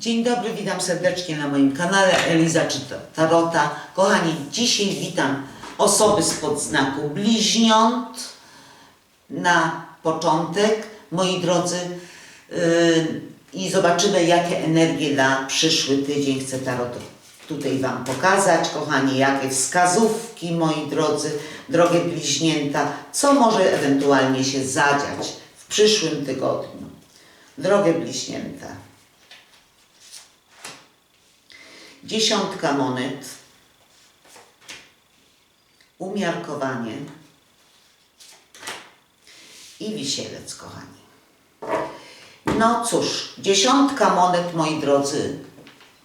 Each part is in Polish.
Dzień dobry, witam serdecznie na moim kanale Eliza czyta Tarota. Kochani, dzisiaj witam osoby spod znaku bliźniąt. Na początek, moi drodzy, yy, i zobaczymy, jakie energie na przyszły tydzień chce Tarot tutaj Wam pokazać. Kochani, jakie wskazówki, moi drodzy, drogie bliźnięta, co może ewentualnie się zadziać w przyszłym tygodniu. Drogie bliźnięta. Dziesiątka monet, umiarkowanie i wisielec, kochani. No cóż, dziesiątka monet, moi drodzy,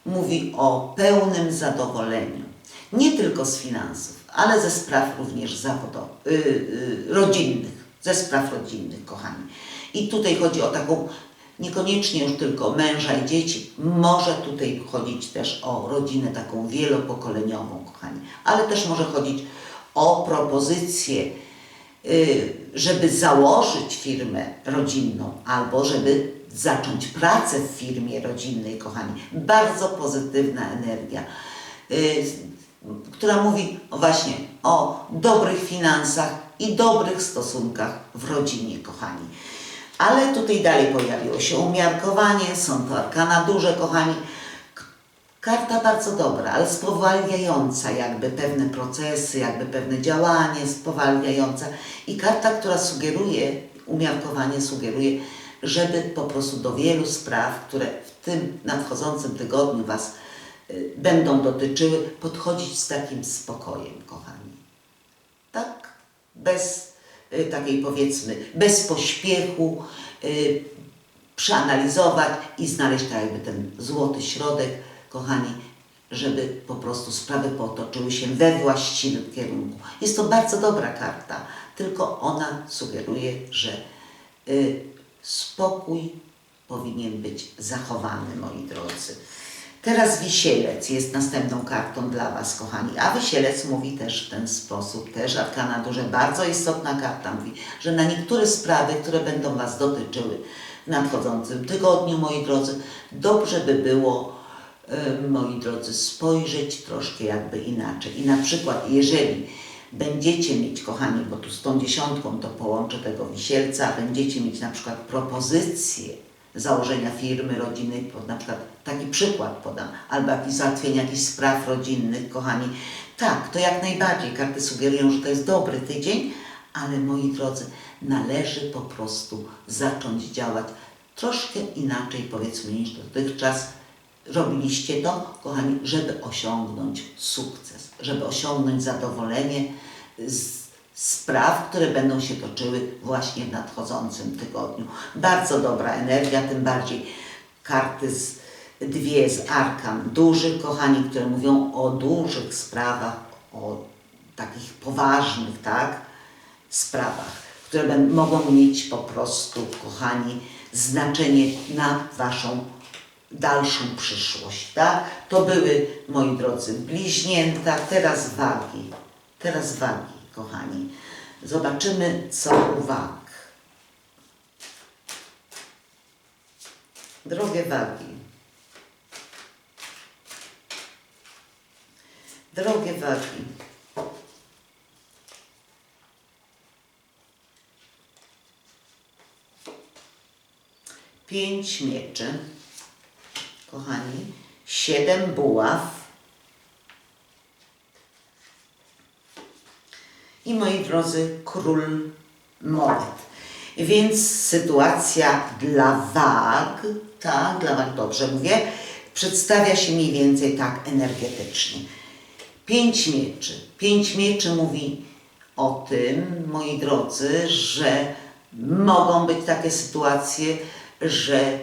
mówi o pełnym zadowoleniu. Nie tylko z finansów, ale ze spraw również zawodowych, yy, yy, rodzinnych, ze spraw rodzinnych, kochani. I tutaj chodzi o taką niekoniecznie już tylko męża i dzieci, może tutaj chodzić też o rodzinę taką wielopokoleniową, kochani, ale też może chodzić o propozycję, y, żeby założyć firmę rodzinną albo żeby zacząć pracę w firmie rodzinnej, kochani. Bardzo pozytywna energia, y, która mówi właśnie o dobrych finansach i dobrych stosunkach w rodzinie, kochani. Ale tutaj dalej pojawiło się umiarkowanie, są to arkana duże, kochani. Karta bardzo dobra, ale spowalniająca jakby pewne procesy, jakby pewne działanie, spowalniająca. I karta, która sugeruje, umiarkowanie sugeruje, żeby po prostu do wielu spraw, które w tym nadchodzącym tygodniu Was y, będą dotyczyły, podchodzić z takim spokojem, kochani tak, bez takiej powiedzmy, bez pośpiechu, y, przeanalizować i znaleźć tak jakby ten złoty środek, kochani, żeby po prostu sprawy potoczyły się we właściwym kierunku. Jest to bardzo dobra karta, tylko ona sugeruje, że y, spokój powinien być zachowany, moi drodzy. Teraz wisielec jest następną kartą dla Was, kochani. A wisielec mówi też w ten sposób, też arkana duże, bardzo istotna karta mówi, że na niektóre sprawy, które będą Was dotyczyły w nadchodzącym tygodniu, moi drodzy, dobrze by było, e, moi drodzy, spojrzeć troszkę jakby inaczej. I na przykład, jeżeli będziecie mieć, kochani, bo tu z tą dziesiątką to połączę tego wisielca, będziecie mieć na przykład propozycję założenia firmy rodzinnej, pod- na przykład taki przykład podam, albo jakieś załatwienia jakichś spraw rodzinnych, kochani. Tak, to jak najbardziej karty sugerują, że to jest dobry tydzień, ale moi drodzy, należy po prostu zacząć działać troszkę inaczej, powiedzmy, niż dotychczas robiliście to, kochani, żeby osiągnąć sukces, żeby osiągnąć zadowolenie z spraw, które będą się toczyły właśnie w nadchodzącym tygodniu. Bardzo dobra energia, tym bardziej karty z dwie z arkan dużych, kochani, które mówią o dużych sprawach, o takich poważnych, tak, sprawach, które będą, mogą mieć po prostu, kochani, znaczenie na Waszą dalszą przyszłość, tak? To były, moi drodzy, bliźnięta, teraz wagi. Teraz wagi, kochani. Zobaczymy, co u wag. Drogie wagi. Drogie wagi. Pięć mieczy kochani, siedem buław. I moi drodzy, król monet. Więc sytuacja dla wag, tak, dla wag dobrze mówię, przedstawia się mniej więcej tak energetycznie. Pięć mieczy. Pięć mieczy mówi o tym, moi drodzy, że mogą być takie sytuacje, że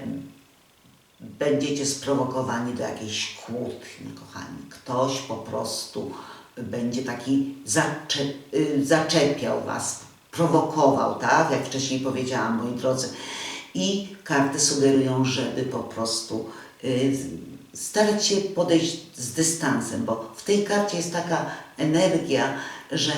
będziecie sprowokowani do jakiejś kłótni, kochani. Ktoś po prostu będzie taki zaczep, y, zaczepiał was, prowokował, tak? Jak wcześniej powiedziałam, moi drodzy. I karty sugerują, żeby po prostu y, starać się podejść z dystansem, bo w tej karcie jest taka energia, że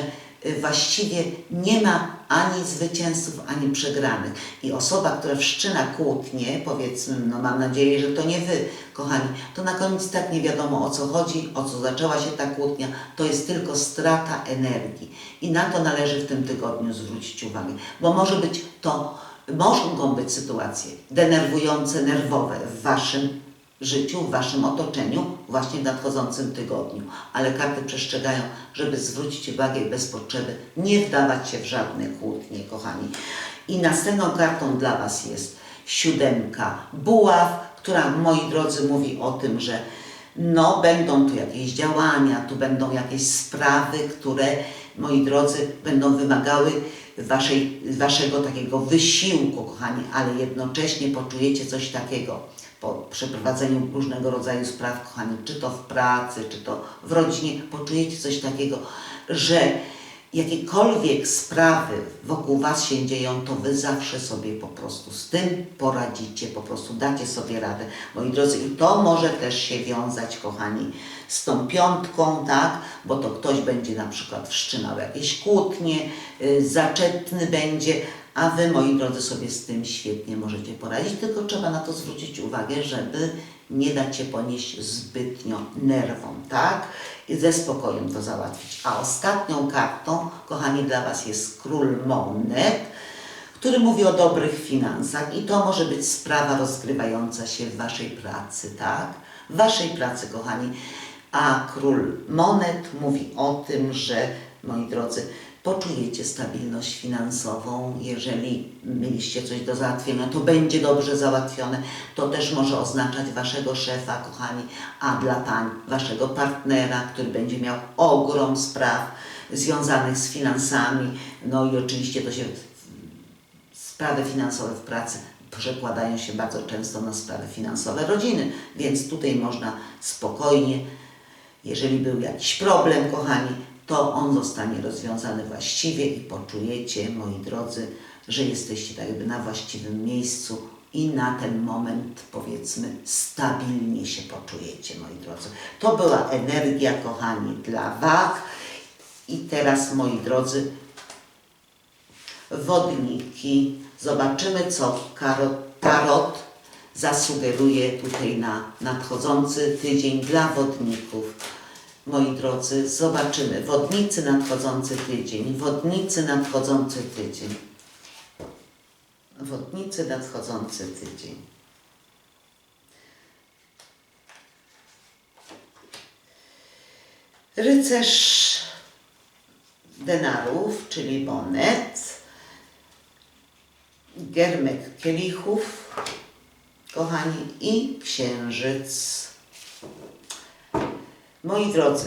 y, właściwie nie ma ani zwycięzców, ani przegranych. I osoba, która wszczyna kłótnię, powiedzmy, no mam nadzieję, że to nie wy, kochani, to na koniec tak nie wiadomo o co chodzi, o co zaczęła się ta kłótnia, to jest tylko strata energii. I na to należy w tym tygodniu zwrócić uwagę, bo może być to, mogą być sytuacje denerwujące, nerwowe w waszym życiu, w waszym otoczeniu, właśnie w nadchodzącym tygodniu. Ale karty przestrzegają, żeby zwrócić uwagę i bez potrzeby nie wdawać się w żadne kłótnie, kochani. I następną kartą dla was jest siódemka buław, która, moi drodzy, mówi o tym, że no, będą tu jakieś działania, tu będą jakieś sprawy, które, moi drodzy, będą wymagały waszej, waszego takiego wysiłku, kochani, ale jednocześnie poczujecie coś takiego po przeprowadzeniu różnego rodzaju spraw, kochani, czy to w pracy, czy to w rodzinie, poczujecie coś takiego, że jakiekolwiek sprawy wokół Was się dzieją, to Wy zawsze sobie po prostu z tym poradzicie, po prostu dacie sobie radę. Moi drodzy, i to może też się wiązać, kochani, z tą piątką, tak? Bo to ktoś będzie na przykład wszczynał jakieś kłótnie, yy, zaczepny będzie, a Wy, moi drodzy, sobie z tym świetnie możecie poradzić, tylko trzeba na to zwrócić uwagę, żeby nie dać się ponieść zbytnio nerwom, tak? I ze spokojem to załatwić. A ostatnią kartą, kochani, dla Was jest Król Monet, który mówi o dobrych finansach i to może być sprawa rozgrywająca się w Waszej pracy, tak? W Waszej pracy, kochani. A Król Monet mówi o tym, że, moi drodzy, poczujecie stabilność finansową. Jeżeli mieliście coś do załatwienia, to będzie dobrze załatwione. To też może oznaczać waszego szefa, kochani, a dla pań waszego partnera, który będzie miał ogrom spraw związanych z finansami. No i oczywiście to się sprawy finansowe w pracy przekładają się bardzo często na sprawy finansowe rodziny, więc tutaj można spokojnie, jeżeli był jakiś problem, kochani, to on zostanie rozwiązany właściwie i poczujecie, moi drodzy, że jesteście tak jakby na właściwym miejscu i na ten moment, powiedzmy, stabilnie się poczujecie, moi drodzy. To była energia, kochani, dla Was. I teraz, moi drodzy, wodniki. Zobaczymy, co tarot zasugeruje tutaj na nadchodzący tydzień dla wodników. Moi drodzy, zobaczymy. Wodnicy nadchodzący tydzień. Wodnicy nadchodzący tydzień. Wodnicy nadchodzący tydzień. Rycerz denarów, czyli monet. Germek kielichów, kochani, i księżyc. Moi drodzy,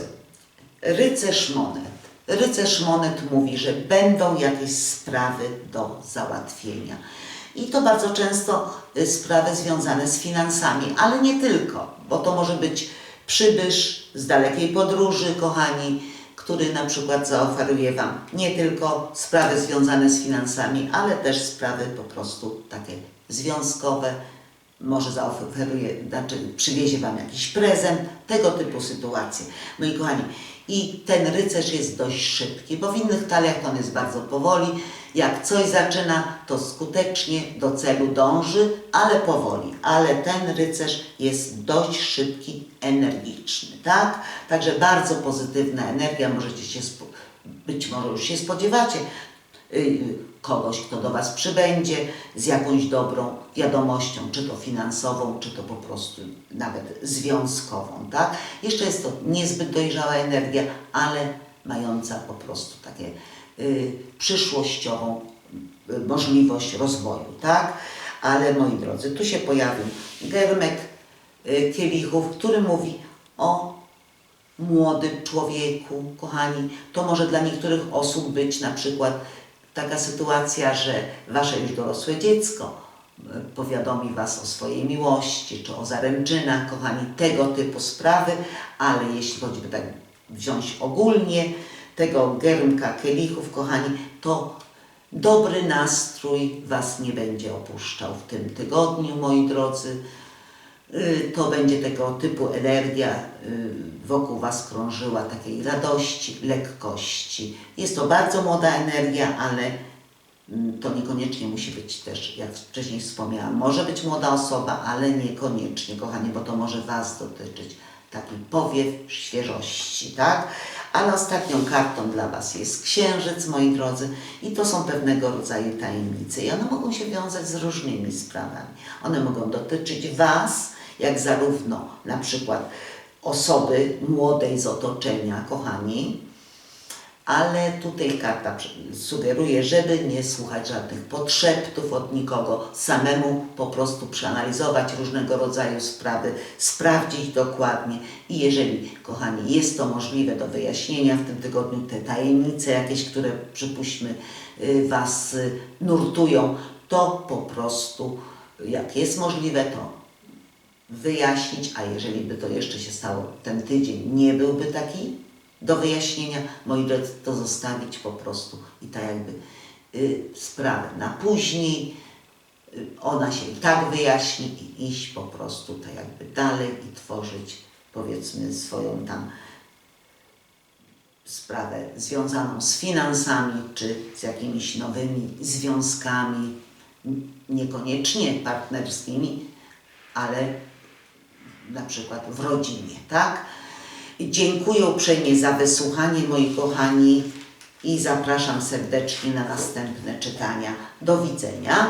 rycerz monet. Rycerz monet mówi, że będą jakieś sprawy do załatwienia. I to bardzo często y, sprawy związane z finansami, ale nie tylko, bo to może być przybysz z dalekiej podróży, kochani, który na przykład zaoferuje Wam nie tylko sprawy związane z finansami, ale też sprawy po prostu takie związkowe, może zaoferuje, znaczy przywiezie Wam jakiś prezent, tego typu sytuacje. Moi kochani, i ten rycerz jest dość szybki, bo w innych taliach on jest bardzo powoli. Jak coś zaczyna, to skutecznie do celu dąży, ale powoli. Ale ten rycerz jest dość szybki, energiczny, tak? Także bardzo pozytywna energia, możecie się, być może już się spodziewacie, y, kogoś, kto do Was przybędzie z jakąś dobrą wiadomością, czy to finansową, czy to po prostu nawet związkową, tak? Jeszcze jest to niezbyt dojrzała energia, ale mająca po prostu takie y, przyszłościową y, możliwość rozwoju, tak? Ale moi drodzy, tu się pojawił Germek y, Kielichów, który mówi o młodym człowieku, kochani. To może dla niektórych osób być na przykład taka sytuacja, że wasze już dorosłe dziecko e, powiadomi was o swojej miłości, czy o zaręczynach, kochani, tego typu sprawy, ale jeśli choćby tak wziąć ogólnie tego germka kielichów, kochani, to dobry nastrój was nie będzie opuszczał w tym tygodniu, moi drodzy. Y, to będzie tego typu energia y, wokół Was krążyła, takiej radości, lekkości. Jest to bardzo młoda energia, ale Mm, To niekoniecznie musi być też, jak wcześniej wspomniałam, może być młoda osoba, ale niekoniecznie, kochani, bo to może Was dotyczyć. Taki powiew świeżości, tak? Ale ostatnią kartą dla Was jest księżyc, moi drodzy, i to są pewnego rodzaju tajemnice. I one mogą się wiązać z różnymi sprawami. One mogą dotyczyć Was, jak zarówno na przykład osoby młodej z otoczenia, kochani, ale tutaj karta sugeruje, żeby nie słuchać żadnych podszeptów od nikogo, samemu po prostu przeanalizować różnego rodzaju sprawy, sprawdzić dokładnie. I jeżeli, kochani, jest to możliwe do wyjaśnienia w tym tygodniu, te tajemnice jakieś, które przypuśćmy y, Was y, nurtują, to po prostu, jak jest możliwe, to wyjaśnić, a jeżeli by to jeszcze się stało, ten tydzień nie byłby taki? Do wyjaśnienia, moi drodzy, to zostawić po prostu i tak jakby y, sprawę. Na później, y, ona się i tak wyjaśni i iść po prostu tak jakby dalej i tworzyć powiedzmy swoją tam sprawę związaną z finansami czy z jakimiś nowymi związkami, niekoniecznie partnerskimi, ale na przykład w rodzinie, tak? Dziękuję uprzejmie za wysłuchanie, moi kochani, i zapraszam serdecznie na następne czytania. Do widzenia.